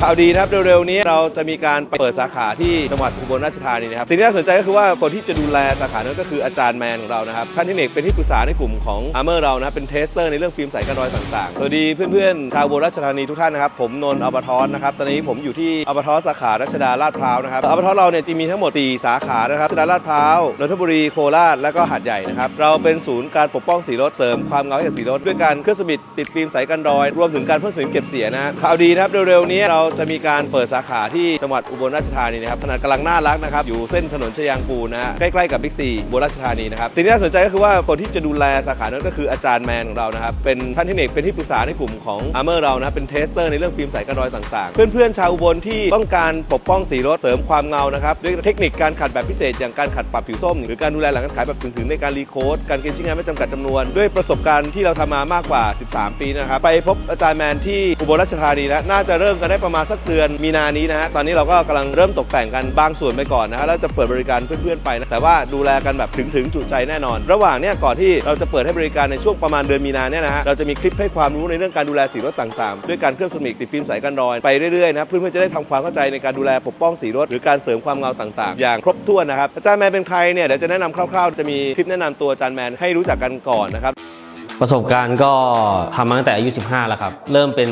ข่าวดีนะครับเร็วๆนี้เราจะมีการเปิดสาขาที่จังหวัดอุบลราชธานีนะครับสิ่งที่น่าสนใจก็คือว่าคนที่จะดูแลสาขานั้นก็คืออาจารย์แมนของเรานะครับท่านเทคนิคเป็นที่ปรึกษาในกลุ่มของอาร์เมอร์เรานะเป็นเทสเตอร์ในเรื่องฟิล์มใสกันรอยต่างๆสวัสดีเพื่อนๆชาวอุบลราชธานีทุกท่านนะครับผมนนท์อัลบาทอสนะครับตอนนี้ผมอยู่ที่อัลบาทอสสาขารัชดาลาดพร้าวนะครับอัลบาทอสเราเนี่ยจะมีทั้งหมด4สาขานะครับรัชดาลาดพร้าวนนทบุรีโคราชและก็หาดใหญ่นะครับเราเป็นศูนย์การปกป้องสีรถเสริมความเงาให้กับสีรถด้วยการเครื่องสมิดติดฟิล์มใสกันรอย รวมถึงการพ่นสีเก็บเสียนะข่าวดีนะครับเร็วๆนี้เราจะมีการเปิดสาขาที่จังหวัดอุบลราชธานีนะครับขนาดกำลังน่ารักนะครับอยู่เส้นถนนชยางกูนะฮะใกล้ๆกับบิ๊กซีอุบลราชธานีนะครับสิ่งที่น่าสนใจก็คือว่าคนที่จะดูแลสาขานั้นก็คืออาจารย์แมนของเรานะครับเป็นท่านเทคนิคเป็นที่ปรึกษาในกลุ่มของอาร์เมอร์เรานะเป็นเทสเตอร์ในเรื่องฟิล์มใสกันรอยต่างๆ เพื่อนๆชาวอุบลที่ต้องการปกป้องสีรถเสริมความเงานะครับด้วยเทคนิคการขัดแบบพิเศษ อย่างการขัดปรับผิวส้ม หรือการดูแลหลังการขายแบบถึงๆในการรีโคดการเกณฑ์ชิ้นงานไม่จำกัดจำนวน ด้วยประสบการณ์ที่เราทำมามากกว่า 13 ปีนะครับไปพบอาจารย์แมนที่อุบลราชธานีแล้วน่าจะเริ่มกันได้ประมาณสักเดือนมีนานี้นะฮะตอนนี้เราก็กำลังเริ่มตกแต่งกันบางส่วนไปก่อนนะฮะแล้วจะเปิดบริการเพื่อนๆไปนะแต่ว่าดูแลกันแบบถึงๆจุใจแน่นอน ระหว่างเนี้ยก่อนที่เราจะเปิดให้บริการในช่วงประมาณเดือนมีนาเนี่ยนะฮะเราจะมีคลิปให้ความรู้ในเรื่องการดูแลสีรถต่างๆ ด้วยการเคลือบสมิกติดฟิล์มใสกันรอยไปเรื่อยๆนะเพื่อนๆจะได้ทำความเข้าใจในการดูแลปกป้องสีรถ หรือการเสริมความเงาต่างๆ อย่างครบถ้วนนะครับอาจารย์แมนเป็นใครเนี่ยเดี๋ยวจะแนะนำคร่าวๆ จะมีคลิปแนะนำตัวอาจารย์แมนให้รู้จักกันก่อนนะครับ ประสบการณ์ก็ทำมาตั้งแต่อายุ 15 แล้วครับ เริ่มเป็น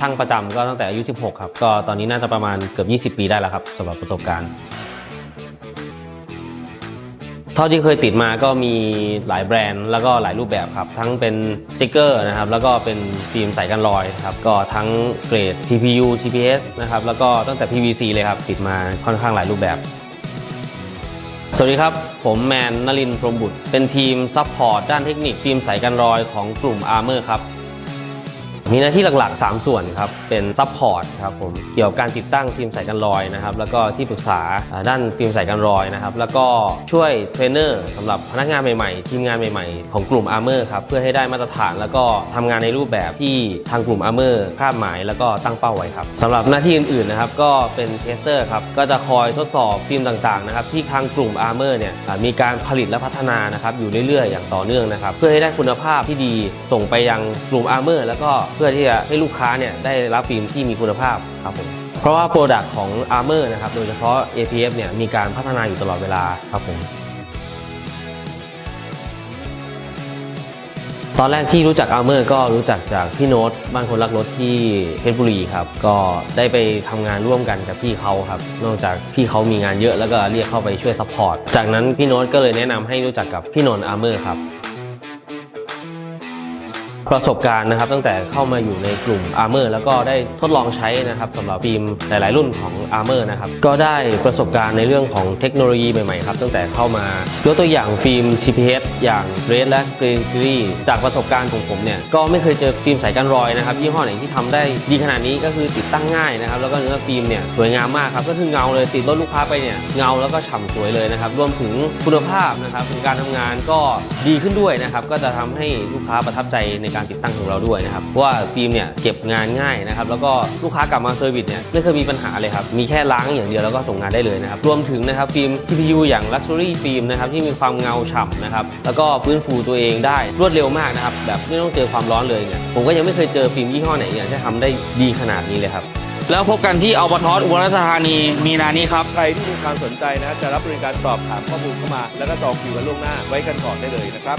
ช่างประจำก็ตั้งแต่อายุ 16 ครับ ก็ตอนนี้น่าจะประมาณเกือบ 20 ปีได้แล้วครับสำหรับประสบการณ์ เท่าที่เคยติดมาก็มีหลายแบรนด์แล้วก็หลายรูปแบบครับ ทั้งเป็นสติกเกอร์นะครับ แล้วก็เป็นฟิล์มใสกันรอยครับ ก็ทั้งเกรด TPU TPS นะครับ แล้วก็ตั้งแต่ PVC เลยครับ ติดมาค่อนข้างหลายรูปแบบ สวัสดีครับ ผมแมนนลินพรหมบุตร เป็นทีมซัพพอร์ตด้านเทคนิคทีมสายการรอยของกลุ่ม Armor ครับ มีหน้าที่หลักๆ 3 ส่วนครับ เป็นซัพพอร์ตครับผม เกี่ยวกับการติดตั้งฟิล์มใส่กันรอยนะครับ แล้วก็ที่ปรึกษาด้านฟิล์มใส่กันรอยนะครับ แล้วก็ช่วยเทรนเนอร์สำหรับพนักงานใหม่ๆ ทีมงานใหม่ๆ ของกลุ่ม Armor ครับ เพื่อให้ได้มาตรฐาน แล้วก็ทำงานในรูปแบบที่ทางกลุ่ม Armor คาดหมาย แล้วก็ตั้งเป้าไว้ครับสำหรับหน้าที่อื่นๆ นะครับ ก็เป็นเทสเตอร์ครับ ก็จะคอยทดสอบฟิล์มต่างๆ นะครับที่ทางกลุ่ม Armor เนี่ยมีการผลิตและพัฒนานะครับอยู่เรื่อยๆ อย่างต่อเนื่องนะครับ เพื่อให้ได้คุณภาพที่ดีส่งไปยังกลุ่ม Armor แล้วก็เพื่อที่จะให้ลูกค้าเนี่ยได้รับฟิล์มที่มีคุณภาพครับผมเพราะว่าโปรดักต์ของ Armor นะครับโดยเฉพาะ APF เนี่ยมีการพัฒนาอยู่ตลอดเวลาครับผมตอนแรกที่รู้จัก Armor ก็รู้จักจากพี่โน้ตบ้านคนรักรถที่เพชรบุรีครับ ก็ได้ไปทำงานร่วมกันกับพี่เขาครับ นอกจากพี่เขามีงานเยอะแล้วก็เรียกเข้าไปช่วยซัพพอร์ต จากนั้นพี่โน้ตก็เลยแนะนำให้รู้จักกับพี่นนท์ Armor ครับ ประสบการณ์นะครับ ตั้งแต่เข้ามาอยู่ในกลุ่ม Armor แล้วก็ได้ทดลองใช้นะครับสำหรับฟิล์มหลาย ๆ รุ่นของ Armor นะครับก็ได้ประสบการณ์ในเรื่องของเทคโนโลยีใหม่ ๆ ครับ ตั้งแต่เข้ามายกตัวอย่างฟิล์ม TPS อย่าง Red และ Green Series จากประสบการณ์ของผมเนี่ยก็ไม่เคยเจอฟิล์มใสกันรอยนะครับยี่ห้อไหนที่ทำได้ดีขนาดนี้ก็คือติดตั้งง่ายนะครับแล้วก็เนื้อฟิล์มเนี่ยสวยงามมากครับก็คือเงาเลยติดรถลูกค้าไปเนี่ยเงาแล้วก็ฉ่ำสวยเลยนะครับรวมถึงคุณภาพนะครับการทำงานก็ดีขึ้นด้วยนะครับก็จะทำให้ลูกค้าประทับใจในการติดตั้งของเราด้วยนะครับเพราะว่าฟิล์มเนี่ยเก็บงานง่ายนะครับแล้วก็ลูกค้ากลับมาเซอร์วิสเนี่ยไม่เคยมีปัญหาเลยครับมีแค่ล้างอย่างเดียวแล้วก็ส่งงานได้เลยนะครับรวมถึงนะครับฟิล์ม TPU อย่าง Luxury ฟิล์มนะครับที่มีความเงาฉ่ำนะครับแล้วก็ฟื้นฟูตัวเองได้รวดเร็วมากนะครับแบบไม่ต้องเจอความร้อนเลยเนี่ยผมก็ยังไม่เคยเจอฟิล์มยี่ห้อไหนเนี่ยที่ทำได้ดีขนาดนี้เลยครับแล้วพบกันที่อัลบาทอสอุบลราชธานีมีนานี้ครับ ใครที่มีความสนใจนะจะรับบริการสอบถามข้อมูลเข้ามา แล้วก็จองคิวกันล่วงหน้าไว้กันก่อนได้เลยนะครับ